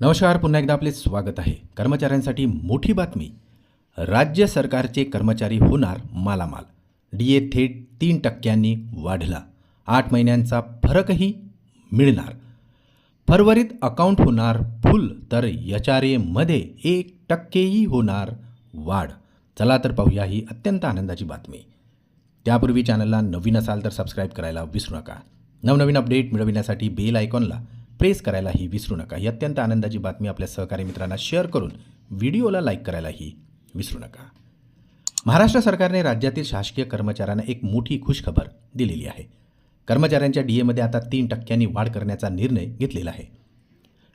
नमस्कार पुन्हा एकदा आपले स्वागत आहे. कर्मचाऱ्यांसाठी मोठी बातमी. राज्य सरकारचे कर्मचारी होणार मालामाल. डी ए थेट तीन टक्क्यांनी वाढला. आठ महिन्यांचा फरकही मिळणार. फरवरीत अकाउंट होणार फुल तर एच आर एमध्ये एक टक्केही होणार वाढ. चला तर पाहूया ही अत्यंत आनंदाची बातमी. त्यापूर्वी चॅनलला नवीन असाल तर सबस्क्राईब करायला विसरू नका. नवनवीन अपडेट मिळविण्यासाठी बेल आयकॉनला प्रेस करायलाही विसरू नका. ही अत्यंत आनंदाची बातमी आपल्या सहकारी मित्रांना शेअर करून व्हिडिओला लाईक करायलाही विसरू नका. महाराष्ट्र सरकारने राज्यातील शासकीय कर्मचाऱ्यांना एक मोठी खुशखबर दिलेली आहे. कर्मचाऱ्यांच्या डी एमध्ये आता तीन टक्क्यांनी वाढ करण्याचा निर्णय घेतलेला आहे.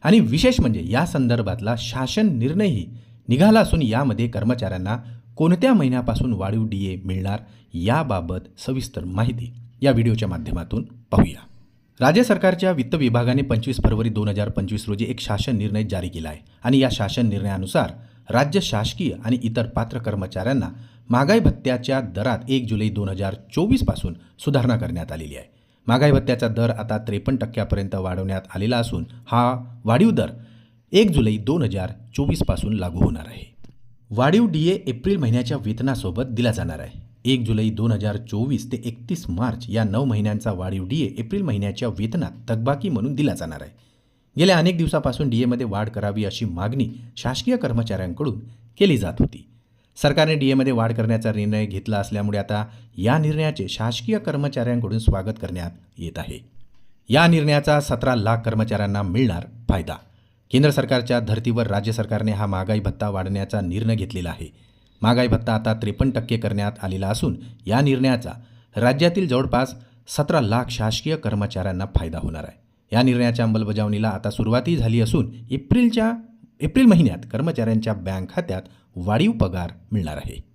आणि विशेष म्हणजे या संदर्भातला शासन निर्णयही निघाला असून यामध्ये कर्मचाऱ्यांना कोणत्या महिन्यापासून वाढीव डी ए मिळणार याबाबत सविस्तर माहिती या व्हिडिओच्या माध्यमातून पाहूया. राज्य सरकारच्या वित्त विभागाने पंचवीस फरवरी दोन हजार पंचवीस रोजी एक शासन निर्णय जारी केला आहे आणि या शासन निर्णयानुसार राज्य शासकीय आणि इतर पात्र कर्मचाऱ्यांना महागाई भत्त्याच्या दरात एक जुलै दोन हजार चोवीसपासून सुधारणा करण्यात आलेली आहे. महागाई भत्त्याचा दर आता त्रेपन्न टक्क्यापर्यंत वाढवण्यात आलेला असून हा वाढीव दर एक जुलै दोन हजार चोवीसपासून लागू होणार आहे. वाढीव डी ए एप्रिल महिन्याच्या वेतनासोबत दिला जाणार आहे. एक जुलै दोन हजार चोवीस ते एकतीस मार्च या नऊ महिन्यांचा वाढीव डी ए एप्रिल महिन्याच्या वेतनात थकबाकी म्हणून दिला जाणार आहे. गेल्या अनेक दिवसापासून डी एमध्ये वाढ करावी अशी मागणी शासकीय कर्मचाऱ्यांकडून केली जात होती. सरकारने डी एमध्ये वाढ करण्याचा निर्णय घेतला असल्यामुळे आता या निर्णयाचे शासकीय कर्मचाऱ्यांकडून स्वागत करण्यात येत आहे. या निर्णयाचा सतरा लाख कर्मचाऱ्यांना मिळणार फायदा. केंद्र सरकारच्या धर्तीवर राज्य सरकारने हा महागाई भत्ता वाढवण्याचा निर्णय घेतलेला आहे. महागाई भत्ता आता त्रेपन्न टक्के करण्यात आलेला असून या निर्णयाचा राज्यातील जवळपास सतरा लाख शासकीय कर्मचाऱ्यांना फायदा होणार आहे. या निर्णयाच्या अंमलबजावणीला आता सुरुवातही झाली असून एप्रिलच्या एप्रिल महिन्यात कर्मचाऱ्यांच्या बँक खात्यात वाढीव पगार मिळणार आहे.